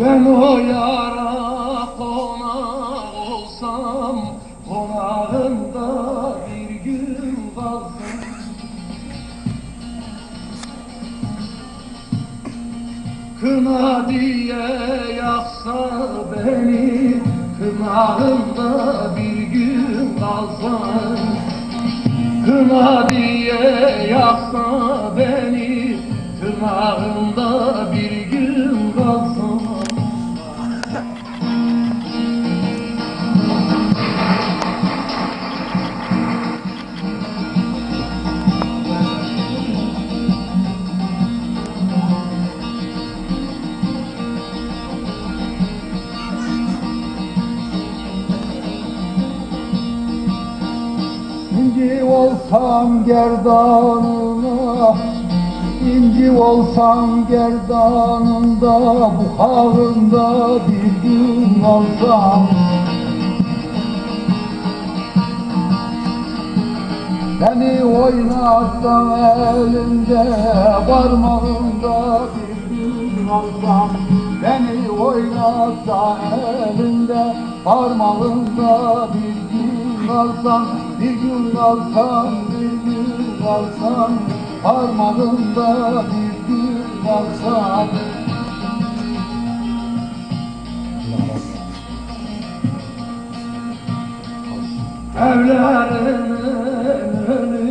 Ben o yara konak olsam Konağında bir gün kalsam. Kına diye yaksa beni Kınağında bir gün kalsam. Kına diye yaksa beni Tırnağında bir gün İnci olsam gerdanına İnci olsam gerdanında Buharında bir gün olsam. Beni oynatsan elinde Parmağında bir gün olsam. Beni oynatsan elinde Parmağında bir gün kalsam Bir gün kalsam bir gün kalsam Parmağında bir gün kalsam Evlerimin önü